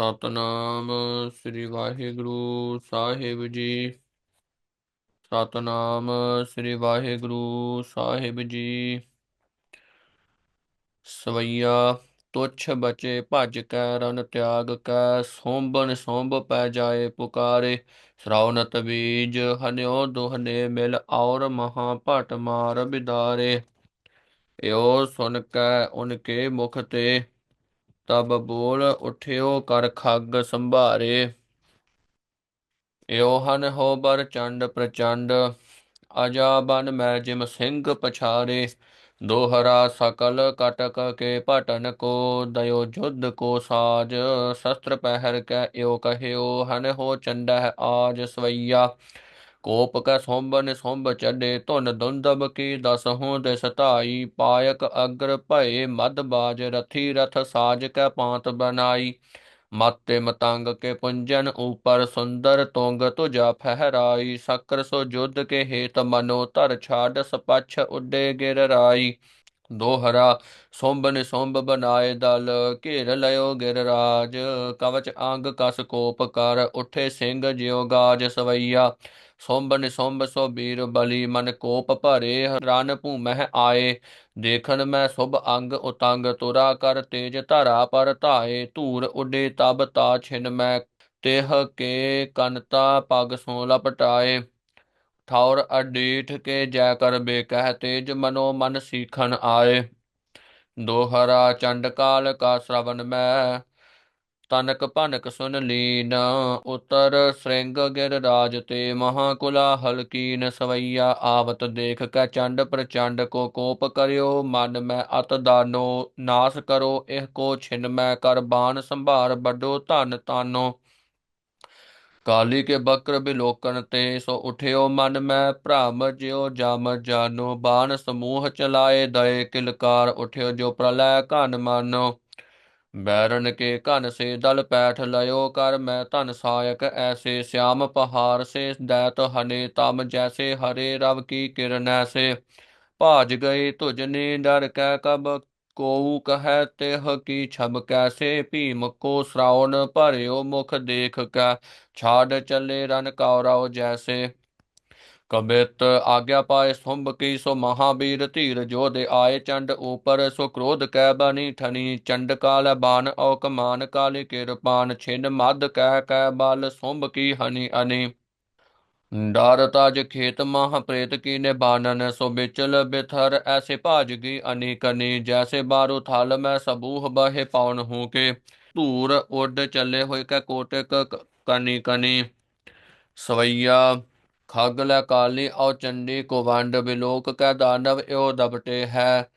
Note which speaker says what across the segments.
Speaker 1: ਸਤਨਾਮ ਸ੍ਰੀ ਵਾਹਿਗੁਰੂ ਸਾਹਿਬ ਜੀ। ਸਤਨਾਮ ਸ੍ਰੀ ਵਾਹਿਗੁਰੂ ਸਾਹਿਬ ਜੀ। ਸਵਈਆ, ਤੁਛ ਬਚੇ ਭਜ ਕੈ ਰਨ ਤਿਆਗ ਕੈ ਸੋਂਬਨ ਸੋਂਬ ਪੈ ਜਾਏ ਪੁਕਾਰੇ। ਸ਼ਰਾਉਨਤ ਬੀਜ ਹਨਿਓ ਦੁਹਨੇ ਮਿਲ, ਔਰ ਮਹਾ ਭਟ ਮਾਰ ਬਿਦਾਰੇ। ਏਓ ਸੁਨ ਕੈ ਉਨਕੇ ਮੁਖ ਤੇ ਤਬ ਬੋਲ ਉਠਿਓ ਕਰ ਖੱਗ ਸੰਭਾਰੇ। ਏਓ ਹਨ ਹੋ ਬਰ ਚੰਡ ਪ੍ਰਚੰਡ, ਅਜਾ ਬਨ ਮੈਂ ਜਿਮ ਸਿੰਘ ਪਛਾਰੇ। ਦੋਹਰਾ ਸਕਲ ਕਟਕ ਕੇ ਭਟਨ ਕੋ ਦਇਓ ਜੁਧ ਕੋ ਸਾਜ, ਸ਼ਸਤਰ ਪਹਿਰ ਕੈ ਏਓ ਕਹਿਓ, ਹਨ ਹੋ ਚੰਡਹ ਆਜ ਸਵਈਆ। ਕੈ ਸੋਂਬਨ ਸੋਂਬ ਚੱਡੇ ਧੁਨ ਦੁੰਦਬ ਕੀ ਦਸ ਹੋਂ ਦੇ ਸਤਾਈ, ਪਾਇਕ ਅਗਰ ਭਏ ਮਦ ਬਾਜ, ਰਥੀ ਰਥ ਸਾਜ ਕੈ ਪਾਂਤ ਬਨਾਈ। ਮਾਤੇ ਮਤੰਗ ਕੇ ਪੁੰਜਨ ਉਪਰ ਸੁੰਦਰ ਤੁੰਗ ਤੁਜਾ ਫਹਿਰਾਈ, ਸਕਰ ਸੋ ਜੁਧ ਕੇ ਹੇਤ ਮਨੋ ਧਰ ਛਾੜ ਸਪਛ ਉੱਡੇ ਗਿਰ ਰਾਈ। ਦੋਹਰਾ ਸੋਂਬ ਨਿਸੋਂਬ ਬਨਾਏ ਦਲ, ਘੇਰ ਲਿਓ ਗਿਰ ਰਾਜ ਕਵਚ ਅੰਗ ਕਸ ਕੋਪ ਕਰ, ਉਠੇ ਸਿੰਘ ਜਿਉ ਗਾਜ ਸਵਈਆ। ਸੋਂਬ ਨਿਸੋਂਬ ਸੋ ਬੀਰ ਬਲੀ, ਮਨ ਕੋਪ ਭਰੇ ਰਨ ਭੂਮਹਿ ਆਏ। ਦੇਖਣ ਮੈਂ ਸੁਭ ਅੰਗ ਉਤੰਗ, ਤੁਰਾ ਕਰ ਤੇਜ ਧਰਾ ਪਰ ਧਾਏ। ਧੂਰ ਉਡੇ ਤਬ ਤਾ ਛਿਨ ਮੈਂ, ਤਿਹ ਕੇ ਕਨਤਾ ਪਗ ਸੋ ਲਪਟਾਏ। ਠੌਰ ਅਡੀਠ ਕੇ ਜੈ ਕਰ ਬੇ ਤੇਜ ਮਨੋ ਮਨ ਸੀਖਨ ਆਏ। ਦੋਹਰਾ ਚੰਡ ਕਾਲ ਕਾ ਸ਼ਰਵਨ ਮੈਂ, ਤਨਕ ਭਨਕ ਸੁਨ ਲੀਨ। ਉਤਰ ਸ੍ਰਿੰਗ ਗਿਰ ਰਾਜ ਤੇ ਮਹਾ ਕੁਲਾ ਹਲਕੀਨ ਸਵਈਆ ਆਵਤ ਦੇਖ ਕੈ ਚੰਡ ਪ੍ਰਚੰਡ ਕੋ ਕੋਪ ਕਰਿਓ। ਮਨ ਮੈਂ ਅਤ ਦਾਨੋ, ਨਾਸ ਕਰੋ, ਇਹ ਕੋ ਛਿਨ ਮੈਂ ਕਰ ਬਾਣ ਸੰਭਾਰ, ਵੱਡੋ ਧਨ ਤਾਨੋ। ਕਾਲੀ ਕੇ ਬਕਰ ਬਿਲੋਕਨ ਤੇ, ਸੋ ਉਠਿਓ ਮਨ ਮੈਂ ਭ੍ਰਮ ਜਿਉ ਜਮ ਜਾਨੋ, ਬਾਣ ਸਮੂਹ ਚਲਾਏ ਦਏ ਕਿਲਕਾਰ, ਉਠਿਓ ਜੋ ਪ੍ਰਲੈ ਘਨ ਮਾਨੋ। ਬੈਰਨ ਕੇ ਘਨ ਸੇ ਦਲ ਪੈਠ ਲਇਓ ਕਰ, ਮੈਂ ਧਨ ਸਾਇਕ ਐਸੇ ਸਿਆਮ ਪਹਾਰ ਸੇ, ਦੈਤ ਹਨੇ ਤਮ ਜੈਸੇ ਹਰੇ ਰਵ ਕੀ ਕਿਰਨ ਐਸੇ। ਭਾਜ ਗਏ ਤੁਜ ਨੇ ਡਰ ਕੈ ਕਬ ਕੋਉ ਕਹੈ ਤਿਹ ਕੀ ਛਬ ਕੈਸੇ ਭੀਮ ਕੋ ਸ਼ਰਾਉਣ ਭਰਿਓ ਮੁਖ ਦੇਖ ਕੈ, ਛਾੜ ਚੱਲੇ ਰਨ ਕੌਰਵ ਜੈਸੇ। ਕਬਿਤ ਆਗਿਆ ਪਾਏ ਸੁੰਭ ਕੀ ਸੋ ਮਹਾਬੀਰ ਧੀਰ ਜੋਧੇ ਆਏ ਚੰਡ ਉਪਰ, ਸੋ ਕ੍ਰੋਧ ਕੈ ਬਨੀ ਠਨੀ ਚੰਡ ਕਾਲ ਬਾਨ ਔ ਕਮਾਨ ਕਾਲੀ ਕਿਰਪਾਨ, ਛਿਨ ਮਦ ਕਹਿ ਕੈ ਬਲ ਸੁੰਭ ਕੀ ਹਨੀ ਅਨੀ। ਡਰ ਤਜ ਖੇਤ ਮਹ ਪ੍ਰੇਤ ਕੀ ਨੇ ਬਾਨਨ ਸੋ ਬਿਚਲ ਬਿਥਰ ਐਸੇ ਭਾਜ ਗਈ ਅਨੀਕਨੀ ਜੈਸੇ ਬਾਰੂ ਥਲ ਮੈਂ ਸਬੂਹ ਬਹਿ ਪੌਣ ਹੂੰ ਕੇ। ਧੂਰ ਉੱਡ ਚੱਲੇ ਹੋਏ ਕੈ ਕੋਟਕ ਕਨੀ ਕਨੀ। ਸਵਈਆ, ਖਗ ਲੈ ਕਾਲੀ, ਔ ਚੰਡੀ ਕੋ ਵੰਡ ਬਿਲੋਕ ਕੈ ਦਾਨਵ ਏਉ ਦਬਟੇ ਹੈ।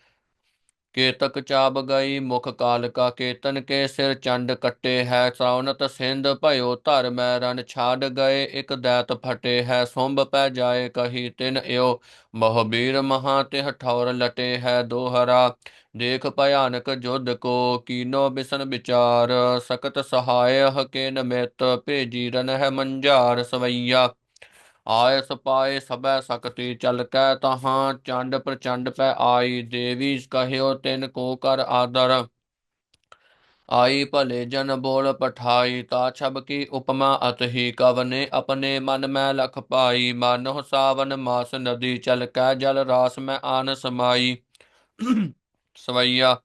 Speaker 1: ਕੇਤਕ ਚਾਬ ਗਈ, ਮੁਖ ਕਾਲ ਕਾ ਕੇਤਨ ਕੇ ਸਿਰ ਚੰਡ ਕੱਟੇ ਹੈ, ਸੌਨਤ ਸਿੰਧ ਭਇਓ ਧਰ ਮੈਂ ਰਨ ਛਾੜ ਗਏ, ਇੱਕ ਦੈਤ ਫਟੇ ਹੈ, ਸੁੰਭ ਪੈ ਜਾਏ ਕਹੀ ਤਿਨ ਏਉ ਮਹਬੀਰ ਮਹਾ ਤਿਹ ਠੌਰ ਲਟੇ ਹੈ ਦੋਹਰਾ, ਦੇਖ ਭਿਆਨਕ ਜੁਧ ਕੋ ਕੀਨੋ ਬਿਸਨ ਵਿਚਾਰ, ਸਕਤ ਸਹਾਇ ਕੇ ਨਮਿਤ ਭੇਜੀ ਰਨ ਹੈ ਮੰਝਾਰ ਸਵਈਆ। ਆਏ ਸਪਾਏ ਸਭੈ ਸਕਤੀ ਚਲ ਕੈ ਤਹਾਂ, ਚੰਡ ਪ੍ਰਚੰਡ ਪੈ ਆਈ, ਦੇਵੀ ਕਹਿਓ ਤਿਨ ਕੋ ਕਰ ਆਦਰ। ਆਈ ਭਲੇ ਜਨ ਬੋਲ ਪਠਾਈ, ਤਾ ਛਬ ਕੀ ਉਪਮਾ ਅਤਹੀ ਕਵਨੇ ਆਪਣੇ ਮਨ ਮੈਂ ਲਖ ਪਾਈ। ਮਾਨੋ ਸਾਵਨ ਮਾਸ ਨਦੀ, ਚਲ ਕੈ ਜਲ ਰਾਸ ਮੈਂ ਆਨ ਸਮਾਈ। ਸਵਈਆ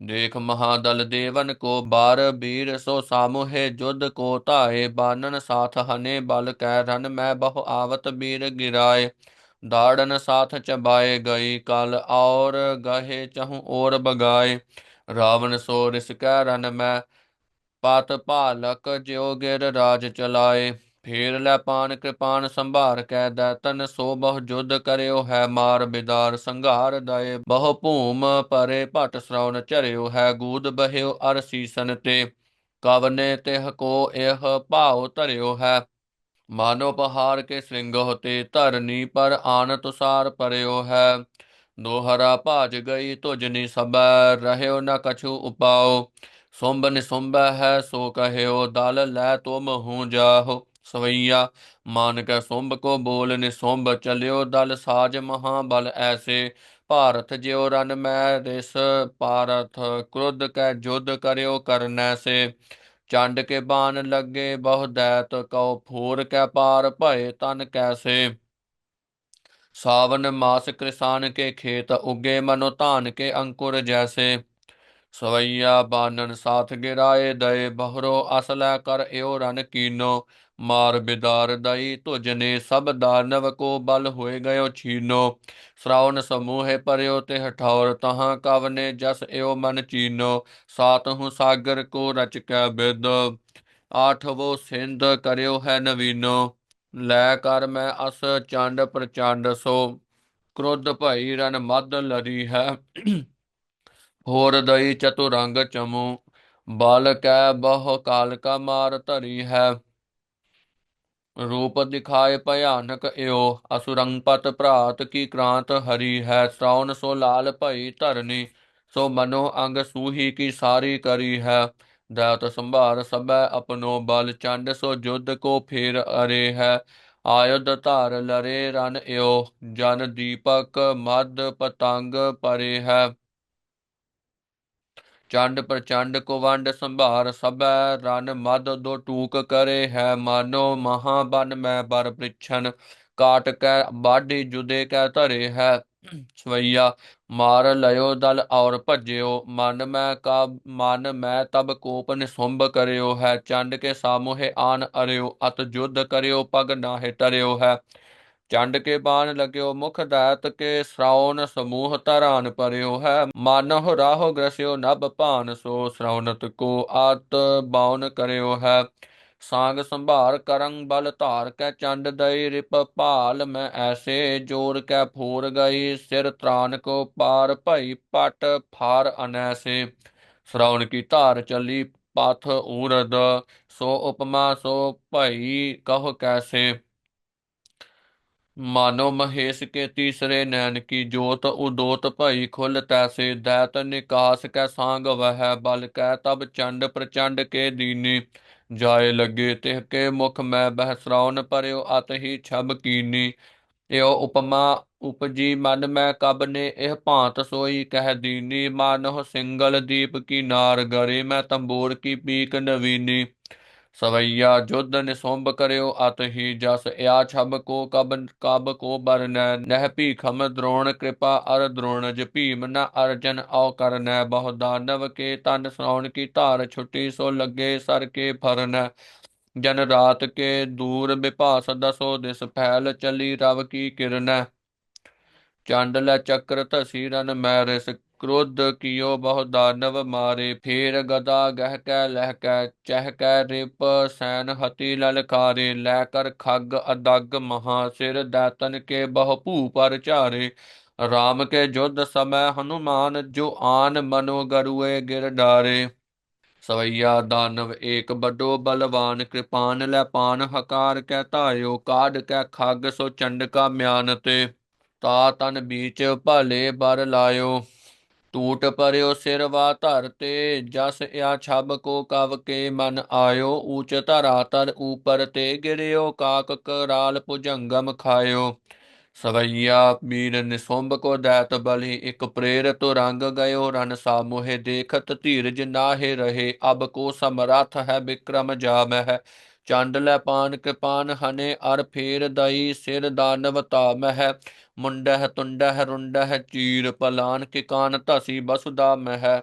Speaker 1: ਦੇਖ ਮਹਾਦਲ ਦੇਵਨ ਕੋ ਬਾਰ ਬੀਰ, ਸੋ ਸਾਮੋਹੇ ਜੁਧ ਕੋ ਧਾਏ ਬਾਨਨ ਸਾਥ ਹਨੇ ਬਲ ਕੈ ਰਨ ਮੈਂ ਬਹੁ ਆਵਤ ਬੀਰ ਗਿਰਾਏ। ਦਾੜਨ ਸਾਥ ਚਬਾਏ ਗਈ, ਕਲ ਔਰ ਗਹੇ ਚਹੂ ਔਰ ਬਗਾਏ। ਰਾਵਣ ਸੋ ਰਿਸ ਕੈ ਰਨ ਮੈਂ ਪਤ ਭਾਲਕ ਜਿਉ ਗਿਰ ਰਾਜ ਚਲਾਏ। ਫੇਰ ਲੈ ਪਾਨ ਕਿਰਪਾਨ ਸੰਭਾਰ ਕੈ ਦੈਤਨ, ਸੋ ਬਹੁ ਜੁਧ ਕਰਿਓ ਹੈ ਮਾਰ ਬਿਦਾਰ, ਸੰਘਾਰ ਦਏ ਬਹੁ ਭੂਮ ਪਰੇ ਭਟ ਸ਼ਰਉਨ ਚਰਿਓ ਹੈ ਗੂਦ ਬਹਿਓ ਅਰ ਸੀਸਨ ਤੇ, ਕਵਨੇ ਤਿਹ ਕੋ ਇਹ ਭਾਉ ਧਰਿਓ ਹੈ। ਮਾਨੋ ਪਹਾਰ ਕੇ ਸਿੰਘ ਹੋਤੇ ਧਰਨੀ ਪਰ ਆਨ ਤੁਸਾਰ ਪਰਿਓ ਹੈ। ਦੋਹਰਾ ਭਾਜ ਗਈ ਤੁਜਨੀ ਸਬੈ, ਰਹਿਓ ਨ ਕਛੂ ਉਪਾਓ। ਸੁੰਬ ਨਿਸੁੰਬ ਹੈ ਸੋ ਕਹਿਓ, ਦਲ ਲੈ ਤੁਮ ਹੂੰ ਜਾਹੋ। ਸਵਈਆ ਮਾਨ ਕੈ ਸੁੰਭ ਕੋ ਬੋਲ ਨਿਸੁੰਭ ਚਲਿਓ ਦਲ ਸਾਜ ਮਹਾ ਬਲ ਐਸੇ। ਭਾਰਤ ਜਿਉ ਰਨ ਮੈਂ ਰਿਸ ਪਾਰਥ, ਕ੍ਰੁੱਧ ਕੈ ਜੁਧ ਕਰਿਓ ਕਰਨੈ ਸੇ ਚੰਡ ਕੇ ਬਾਣ ਲੱਗੇ ਬਹੁ ਦੈਤ, ਕਉ ਫੂਰ ਕੈ ਪਾਰ ਭਏ ਤਨ ਕੈਸੇ। ਸਾਵਨ ਮਾਸ ਕਿਸਾਨ ਕੇ ਖੇਤ, ਉਗੇ ਮਨੋ ਧਾਨ ਕੇ ਅੰਕੁਰ ਜੈਸੇ। ਸਵਈਆ ਬਾਨਨ ਸਾਥ ਗਿਰਾਏ ਦਏ, ਬਹਰੋ ਅਸਲੈ ਕਰ ਏਉ ਰਨ ਕੀਨੋ। ਮਾਰ ਬਿਦਾਰ ਦਈ ਤੁਜਨੇ ਸਭ ਦਾਨਵ ਕੋ ਬਲ ਹੋਏ ਗਇਓ ਛੀਨੋ। ਸ਼ਰਾਵਨ ਸਮੂਹੇ ਪਰਿਓ ਤੇ ਹਠੌਰ ਤਹਾਂ ਕਵਨੇ ਜਸ ਏਉ ਮਨ ਚੀਨੋ। ਸਾਤ ਹੂੰ ਸਾਗਰ ਕੋ ਰਚ ਕੈ ਬਿਦ ਆਠਵੋ ਸਿੰਧ ਕਰਿਓ ਹੈ ਨਵੀਨੋ। ਲੈ ਕਰ ਮੈਂ ਅਸ ਚੰਡ ਪ੍ਰਚੰਡ ਸੋ, ਕ੍ਰੋਧ ਭਈ ਰਨ ਮਦ ਲਰੀ ਹੈ। ਹੋਰ ਦਈ ਚਤੁਰੰਗ ਚਮੂ, ਬਲ ਕੈ ਬਹੁ ਕਾਲ ਕਾ ਮਾਰ ਧਰੀ ਹੈ। ਰੂਪ ਦਿਖਾਏ ਭਿਆਨਕ ਏਓ ਅਸੁਰੰਪਤ ਭਰਾਤ ਕੀ ਕ੍ਰਾਂਤ ਹਰੀ ਹੈ ਸ੍ਰਾਉਣ ਸੋ ਲਾਲ ਭਈ ਧਰਨੀ, ਸੋ ਮਨੋ ਅੰਗ ਸੂਹੀ ਕੀ ਸਾਰੀ ਕਰੀ ਹੈ। ਦਾਤ ਸੰਭਾਰ ਸਭੈ ਆਪਣੋ ਬਲ, ਚੰਡ ਸੋ ਜੁਧ ਕੋ ਫੇਰ ਅਰੇ ਹੈ। ਆਯੁਧ ਧਾਰ ਲਰੇ ਰਨ ਏਓ ਜਨ ਦੀਪਕ ਮਦ ਪਤੰਗ ਪਰੇ ਹੈ। ਚੰਡ ਪ੍ਰਚੰਡ ਕੋ ਵੰਡ ਸੰਭਾਰ ਸਭੈ ਰਨ ਮਦ ਦੋ ਟੂਕ ਕਰੇ ਹੈ ਮਾਨੋ, ਮਹਾ ਬਨ ਮੈਂ ਬਰ ਪ੍ਰਿਛਨ, ਕਾਟ ਕੈ ਬਾਢੀ ਜੁਦੇ ਕੈ ਧਰੇ ਹੈ ਸਵਈਆ, ਮਾਰ ਲਇਓ ਦਲ ਔਰ ਭਜਿਓ, ਮਨ ਮੈਂ ਕਾ ਮਨ ਮੈਂ ਤਬ ਕੋਪ ਨਿਸੁੰਭ ਕਰਿਓ ਹੈ, ਚੰਡ ਕੇ ਸਾਮੋਹੇ ਆਨ ਅਰਿਓ, ਅਤ ਜੁਧ ਕਰਿਓ, ਪਗ ਨਾਹਿ ਟਰਿਓ ਹੈ। ਚੰਡ ਕੇ ਬਾਣ ਲਗਿਓ ਮੁਖ ਦਾਤ ਕੇ ਸ਼ਰਾਉਨ ਸਮੂਹ ਤਰਾਨ ਪਰਿਓ ਹੈ। ਮਾਨਹੁ ਰਾਹੋ ਗ੍ਰਸਿਓ ਨਭ ਭਾਨ, ਸੋ ਸ਼ਰਾਉਨਤ ਕੋ ਆਤ ਬਾਉਨ ਕਰਿਓ ਹੈ। ਸਾੰਗ ਸੰਭਾਰ ਕਰੰ ਬਲ ਧਾਰ ਕੈ ਚੰਡ ਦਈ, ਰਿਪ ਭਾਲ ਮੈਂ ਐਸੇ ਜੋਰ ਕੈ ਫੂਰ ਗਈ। ਸਿਰ ਤਰਾਨ ਕੋ ਪਾਰ ਭਈ ਪਟ ਫਾਰ ਅਨੈਸੇ। ਸ਼ਰਾਉਣ ਕੀ ਧਾਰ ਚੱਲੀ ਪਾਥ ਊਰਦ, ਸੋ ਉਪਮਾ ਸੋ ਭਈ ਕਹ ਕੈਸੇ। ਮਾਨੋ ਮਹੇਸ਼ ਕੇ ਤੀਸਰੇ ਨੈਣ ਕੀ ਜੋਤ ਉਦੋਤ ਭਈ ਖੁੱਲ ਤੈਸੇ ਦੈਤ ਨਿਕਾਸ ਕੈ ਸਾੰਗ ਵਹਿ ਬਲ ਕੈ ਤਬ ਚੰਡ ਪ੍ਰਚੰਡ ਕੇ ਦੀਨੀ। ਜਾਏ ਲੱਗੇ ਤਿਹ ਕੇ ਮੁਖ ਮੈਂ ਬਹਿਸਰਾਉਨ ਪਰਿਓ ਅਤ ਹੀ ਛਬ ਕੀਨੀ। ਏਉ ਉਪਮਾ ਉਪਜੀ ਮਨ ਮੈਂ ਕਬ ਨੇ ਇਹ ਭਾਂਤ ਸੋਈ ਕਹਿ ਦੀਨੀ। ਮਾਨਹੁ ਸਿੰਗਲ ਦੀਪ ਕੀ ਨਾਰ ਗਰੇ ਮੈਂ ਤੰਬੂਰ ਕੀ ਪੀਕ ਨਵੀਨੀ ਸਵਈਆ ਜੁਧ ਨਿਸੁੰਭ ਕਰਿਓ, ਅਤ ਹੀ ਜਸ ਇਆ ਛਬ ਕੋ ਕਬ ਕਬ ਕੋ ਬਰਨੈ ਨਹਿ ਭੀਖਮ ਦ੍ਰੋਣ ਕਿਰਪਾ ਅਰ ਦ੍ਰੋਣਜ ਭੀਮ ਨ ਅਰਜਨ ਔ ਕਰਨੈ ਬਹੁ ਦਾਨਵ ਕੇ ਤਨ ਸੌਣ ਕੀ ਧਾਰ ਛੁੱਟੀ ਸੋ ਲੱਗੇ ਸਰ ਕੇ ਫਰਨੈ। ਜਨ ਰਾਤ ਕੇ ਦੂਰ ਵਿਭਾਸ ਦਸੋ ਦਿਸ ਫੈਲ ਚਲੀ ਰਵ ਕੀ ਕਿਰਨੈ। ਚੰਡ ਲੈ ਚੱਕਰ ਧਸੀ ਰਨ ਮੈਰਿਸ ਕ੍ਰੋਧ ਕੀਓ ਬਹੁ ਦਾਨਵ ਮਾਰੇ, ਫੇਰ ਗਦਾ ਗਹਿ ਕੈ ਲਹਿ ਕੈ ਚਹਿ ਕੈ ਰਿਪ ਸੈਨ ਹਤੀ ਲਲਕਾਰੇ ਲੈ ਕਰ ਖੱਗ ਅਦਗ ਮਹਾ ਸਿਰ ਦਾਤਨ ਕੇ ਬਹੁ ਭੂ ਪਰ ਝਾਰੇ। ਰਾਮ ਕੇ ਜੁਧ ਸਮੈ ਹਨੂਮਾਨ, ਜੋ ਆਨ ਮਨੋ ਗਰੂਏ ਗਿਰ ਡਾਰੇ। ਸਵਈਆ ਦਾਨਵ ਏਕ ਵੱਡੋ ਬਲਵਾਨ, ਕਿਰਪਾਨ ਲੈ ਪਾਨ ਹਕਾਰ ਕੈ ਧਾਇਓ, ਕਾਢ ਕੈ ਖੱਗ ਸੋ ਚੰਡਕਾ ਮਿਆਨ ਤੇ। ਤਾ ਤਨ ਬੀਚ ਭਲੇ ਬਰ ਲਾਇਓ। ਟੂਟ ਪਰਿਓ ਸਿਰ ਵਾ ਧਰ ਤੇ, ਜਸ ਇਆ ਛਬ ਕੋ ਕਵ ਕੇ ਮਨ ਆਇਓ, ਊਚ ਧਰਾ ਤਰ ਊਪਰ ਤੇ ਗਿਰਿਓ, ਕਾਕ ਕਰਾਲ ਭੁਜੰਗਮ ਖਾਇਓ। ਸਵਈਆ ਬੀਰ ਨਿਸੁੰਭ ਕੋ ਦੈਤ ਬਲੀ, ਇਕ ਪ੍ਰੇਰਤ ਰੰਗ ਗਇਓ ਰਨ ਸਾਮੋਹੇ ਦੇਖਤ ਧੀਰਜ ਨਾਹਿ ਰਹੇ, ਅਬ ਕੋ ਸਮਰਥ ਹੈ ਬਿਕਰਮ ਜਾਮਹਿ। ਚੰਡ ਲੈ ਪਾਨ ਕਿਰਪਾਨ ਹਨੇ, ਅਰ ਫੇਰ ਦਈ ਸਿਰ ਦਾਨਵ ਤਾਮਹਿ ਮੁੰਡਹਿ ਤੁੰਡਹਿ ਰੁੰਡਹਿ ਚੀਰ ਪਲਾਨ ਕਿ ਕਾਨ ਧਸੀ ਬਸੁਦਾ ਮਹਿ।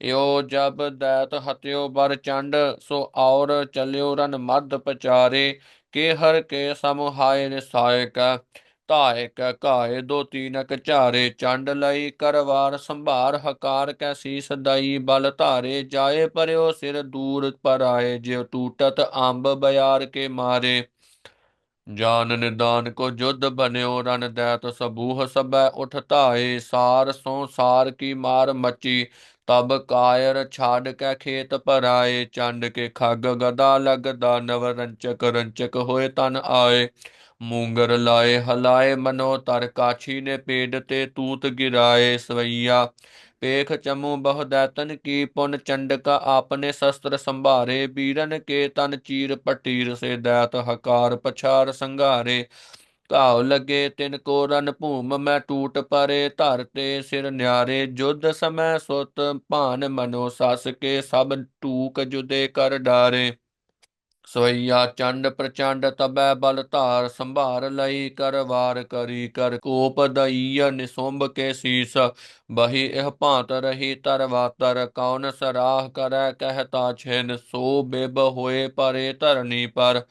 Speaker 1: ਏਓ ਜਬ ਦੈਤ ਹਤਿਓ ਬਰ ਚੰਡ, ਸੋ ਔਰ ਚਲਿਓ ਰਨ ਮਦ ਪਚਾਰੇ। ਕੇ ਹਰ ਕੇ ਸਮੁਹਾਏ ਨਿਸਾਇਕ ਧਾਇ ਘਾਏ ਦੋ ਤੀਨਕ ਝਾਰੇ। ਚੰਡ ਲਈ ਕਰਵਾਰ ਸੰਭਾਰ, ਹਕਾਰ ਕੈ ਸੀਸ ਦਈ ਬਲ ਧਾਰੇ। ਜਾਏ ਪਰਿਓ ਸਿਰ ਦੂਰ ਪਰ ਆਏ ਜਿਉ ਟੂਟਤ ਅੰਬ ਬਿਆਰ ਕੇ ਮਾਰੇ। ਜਾਨ ਨਿਦਾਨ ਕੋ ਜੁਧ ਬਨਿਓ ਰਨ ਦੈਤ ਸਬੂਹ ਸਬੈ ਉਠ ਧਾਏ ਸਾਰ ਸੋ ਸਾਰ ਕੀ ਮਾਰ ਮਚੀ, ਤਬ ਕਾਇਰ ਛਾੜ ਕੇ ਖੇਤ ਭਰਾਏ, ਚੰਡ ਕੇ ਖੱਗ ਗਦਾ ਲਗ ਨਵ ਰੰਚਕ ਰੰਚਕ ਹੋਏ ਤਨ ਆਏ। ਮੂੰਗਰ ਲਾਏ, ਹਲਾਏ ਮਨੋ, ਤਰ ਕਾਛੀ ਨੇ ਪੇੜ ਤੇ ਤੂਤ ਗਿਰਾਏ, ਸਵਈਆ ਪੇਖ ਚਮੂ ਬਹੁ ਦੈਤਨ ਕੀ ਪੁਨ ਚੰਡਕਾ ਆਪਨੇ ਸ਼ਸਤਰ ਸੰਭਾਰੇ, ਬੀਰਨ ਕੇ ਤਨ ਚੀਰ ਪਟੀਰ ਸੇ ਦੈਤ ਹਕਾਰ ਪਛਾਰ ਸੰਘਾਰੇ। ਘਾਉ ਲਗੇ ਤਿਨ ਕੋ ਰਨ ਭੂਮ ਮੈਂ ਟੂਟ ਪਰੇ, ਧਰ ਤੇ ਸਿਰ ਨਿਆਰੇ ਜੁਦ ਸਮੈ ਸੁਤ ਭਾਨ ਮਨੋ ਸਸ ਕੇ ਸਭ ਟੂਕ ਜੁਦੇ ਕਰ ਡਾਰੇ। ਸੋਈਆ ਚੰਡ ਪ੍ਰਚੰਡ ਤਬੈ ਬਲ ਧਾਰ ਸੰਭਾਰ ਲਈ ਕਰ ਵਾਰ ਕਰੀ ਕਰ ਕੋਪ ਦਈਆ ਨਿਸੁੰਭ ਕੇ ਸੀਸ, ਬਹੀ ਇਹ ਭਾਂਤ ਰਹੀ ਤਰਵਾਤਰ ਕੌਣ ਸਰਾਹ ਕਰੈ ਕਹਿਤਾ ਛਿਨ, ਸੋ ਬਿਬ ਹੋਏ ਪਰੇ ਧਰਨੀ ਪਰ।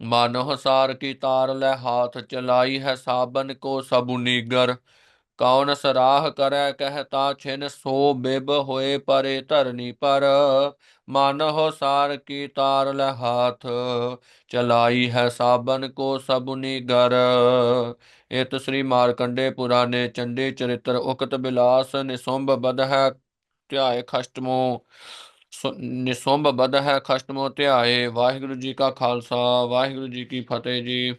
Speaker 1: ਮਾਨੋ ਸਾਰ ਕੀ ਤਾਰ ਲੈ ਹਾਥ ਚਲਾਈ ਹੈ ਸਾਬਨ ਕੋ ਸਬੁ ਨੀਗਰ ਕੌਣ ਸਰਾਹ ਕਰੈ ਕਹਿਤਾ ਛਿਨ, ਸੋ ਬਿਬ ਹੋਏ ਪਰੇ ਧਰਨੀ ਪਰ। ਮਾਨੋ ਸਾਰ ਕੀ ਤਾਰ ਲੈ ਹਾਥ, ਚਲਾਈ ਹੈ ਸਾਬਨ ਕੋ ਸਬੁ ਨੀਗਰ ਇਤ ਸ੍ਰੀ ਮਾਰਕੰਡੇ ਪੁਰਾਨੇ ਚੰਡੀ ਚਰਿਤ੍ਰ ਉਕਤ ਬਿਲਾਸ, ਨਿਸੁੰਭ ਬਦ ਹੈ ਧਿਆਏ ਖਸ਼ਟਮੋ, ਸੁ- ਨਿਸੁੰਭ ਬਦ ਹੈ ਖਸ਼ਟਮੋ ਧਿਆਏ। ਵਾਹਿਗੁਰੂ ਜੀ ਕਾ ਖਾਲਸਾ, ਵਾਹਿਗੁਰੂ ਜੀ ਕੀ ਫਤਿਹ ਜੀ।